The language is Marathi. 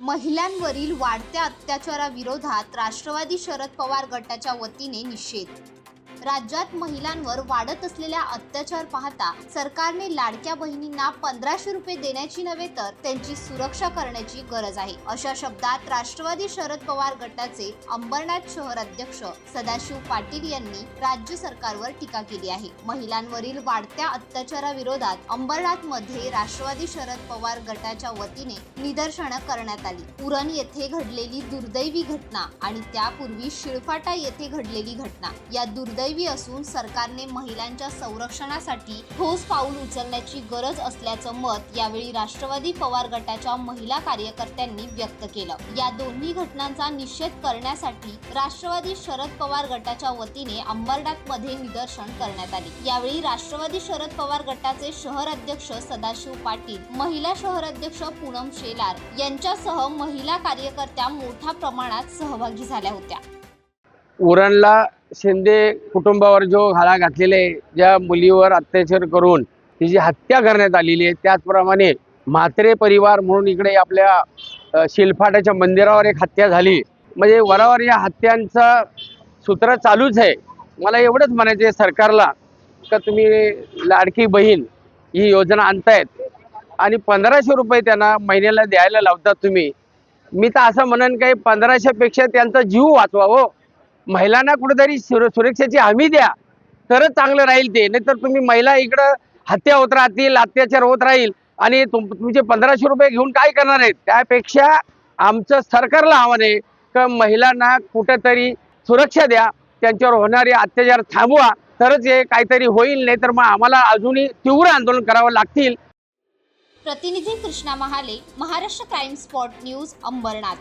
महिलांवरील वाढत्या अत्याचाराविरोधात राष्ट्रवादी शरद पवार गटाच्या वतीने निषेध राज्यात महिलांवर वाढत असलेल्या अत्याचार पाहता सरकारने लाडक्या बहिणींना पंधराशे रुपये देण्याची नव्हे तर त्यांची सुरक्षा करण्याची गरज आहे. अशा शब्दात राष्ट्रवादी शरद पवार गटाचे अंबरनाथ शहर अध्यक्ष सदाशिव पाटील यांनी राज्य सरकारवर टीका केली आहे. महिलांवरील वाढत्या अत्याचाराविरोधात अंबरनाथमध्ये राष्ट्रवादी शरद पवार गटाच्या वतीने निदर्शनं करण्यात आली. उरण येथे घडलेली दुर्दैवी घटना आणि त्यापूर्वी शिळफाटा येथे घडलेली घटना. या दुर्दैवी असून सरकारने महिलांच्या संरक्षणासाठी ठोस पाऊल उचलण्याची गरज असल्याचं मत यावेळी राष्ट्रवादी पवार गटाच्या महिला कार्यकर्त्यांनी व्यक्त केलं. या दोन्ही घटनांचा निषेध करण्यासाठी राष्ट्रवादी शरद पवार गटाच्या वतीने अंबरनाथमध्ये निदर्शन करण्यात आले. यावेळी राष्ट्रवादी शरद पवार गटाचे शहर अध्यक्ष सदाशिव पाटील महिला शहर अध्यक्ष पूनम शेलार यांच्यासह महिला कार्यकर्त्या मोठ्या प्रमाणात सहभागी झाल्या होत्या. उरणला शिंदे कुटुंबावर जो घाला आहे ज्या मुलीवर अत्याचार करून तिची हत्या करण्यात आलेली आहे त्याचप्रमाणे म्हात्रे परिवार म्हणून इकडे आपल्या अ, शिलफाटाच्या मंदिरावर एक हत्या झाली. म्हणजे वरावर या हत्यांचं सूत्र चालूच आहे. मला एवढंच म्हणायचं आहे सरकारला का तुम्ही लाडकी बहीण ही योजना आणतायत आणि पंधराशे रुपये त्यांना महिन्याला द्यायला लावतात तुम्ही. मी तर असं म्हणेन काही पंधराशेपेक्षा त्यांचा जीव वाचवा हो. महिलांना कुठेतरी सुर सुरक्षेची हमी द्या तरच चांगलं राहील ते. नाहीतर तुम्ही महिला इकडं हत्या होत राहतील अत्याचार होत राहील आणि तुम तुमचे पंधराशे रुपये घेऊन काय करणार आहेत? त्यापेक्षा आमचं सरकारला आव्हान आहे का महिलांना कुठेतरी सुरक्षा द्या त्यांच्यावर होणारे अत्याचार थांबवा तरच हे काहीतरी होईल नाही तर मग आम्हाला अजूनही तीव्र आंदोलन करावं लागतील. प्रतिनिधी Krishna Mahale Maharashtra crime spot news Ambernath.